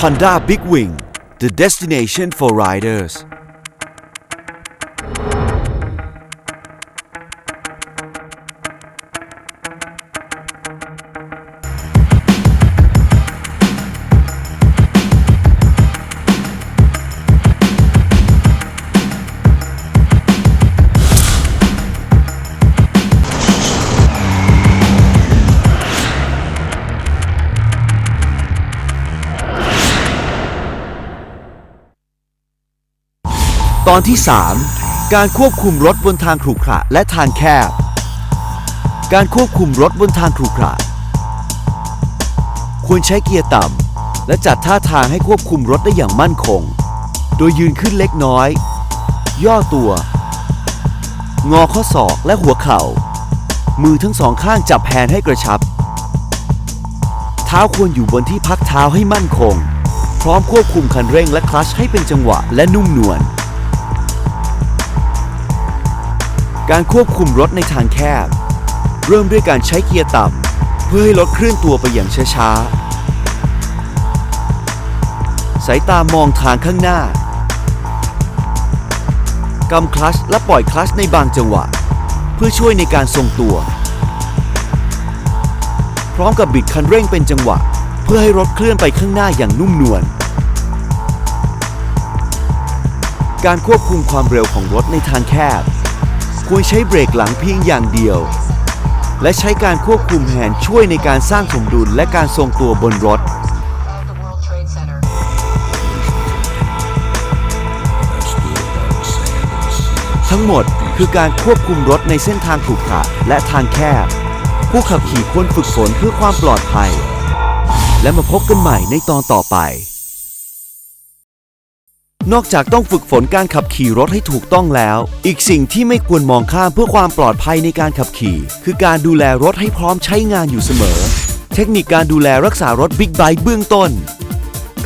Honda Big Wing the destination for riders ตอนที่ 3 การควบคุมรถบนทางขรุขระและทางแคบ การควบคุมรถบนทางขรุขระควรใช้เกียร์ต่ำและจัดท่าทางให้ควบคุมรถได้อย่างมั่นคง โดยยืนขึ้นเล็กน้อย ย่อตัว งอข้อศอกและหัวเข่า มือทั้งสองข้างจับแฮนด์ให้กระชับ เท้าควรอยู่บนที่พักเท้าให้มั่นคง พร้อมควบคุมคันเร่งและคลัชให้เป็นจังหวะและนุ่มนวล การควบคุมรถในทางแคบ เริ่มด้วยการใช้เกียร์ต่ำเพื่อให้รถเคลื่อนตัวไปอย่างช้าๆ สายตามองทางข้างหน้ากำคลัชและปล่อยคลัชในบางจังหวะ เพื่อช่วยในการทรงตัว พร้อมกับบิดคันเร่งเป็นจังหวะ เพื่อให้รถเคลื่อนไปข้างหน้าอย่างนุ่มนวลการควบคุมความเร็วของรถในทางแคบ ควรใช้เบรกหลังเพียงอย่างเดียว และใช้การควบคุมแฮนด์ช่วยในการสร้างสมดุลและการทรงตัวบนรถ ทั้งหมดคือการควบคุมรถในเส้นทางขรุขระและทางแคบ ผู้ขับขี่ควรฝึกฝนเพื่อความปลอดภัย และมาพบกันใหม่ในตอนต่อไป นอกจากต้องฝึกฝนการขับขี่รถให้ถูกต้องแล้ว อีกสิ่งที่ไม่ควรมองข้ามเพื่อความปลอดภัยในการขับขี่ คือการดูแลรถให้พร้อมใช้งานอยู่เสมอ เทคนิคการดูแลรักษารถบิ๊กไบค์เบื้องต้น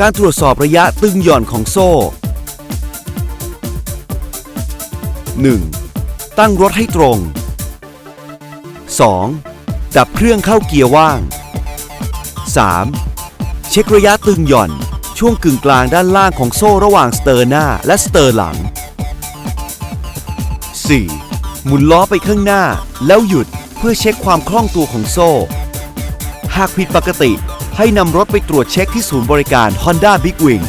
การตรวจสอบระยะตึงหย่อนของโซ่ 1. ตั้งรถให้ตรง 2. ดับเครื่องเข้าเกียร์ว่าง 3. เช็คระยะตึงหย่อน ช่วงกึ่งกลางด้านล่างของโซ่ระหว่างสเตอร์หน้าและสเตอร์หลัง 4. หมุนล้อไปข้างหน้า แล้วหยุดเพื่อเช็คความคล่องตัวของโซ่ หากผิดปกติให้นำรถไปตรวจเช็คที่ศูนย์บริการ Honda Big Wing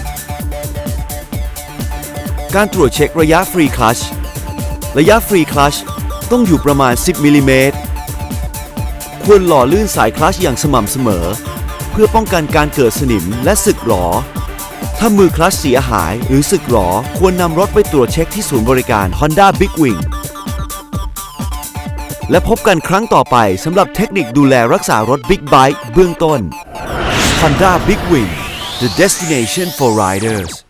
การตรวจเช็คระยะฟรีคลัช ระยะฟรีคลัชต้องอยู่ประมาณ 10มิลลิเมตร ควรหล่อลื่นสายคลัชอย่างสม่ำเสมอ พื่อป้องกันการเกิดสนิมและสึกหรอ ถ้ามือคลัชเสียหายหรือสึกหรอ ควรนำรถไปตรวจเช็คที่ศูนย์บริการ Honda Big Wing และพบกันครั้งต่อไปสำหรับเทคนิคดูแลรักษารถ Big Bike เบื้องต้น Honda Big Wing the destination for riders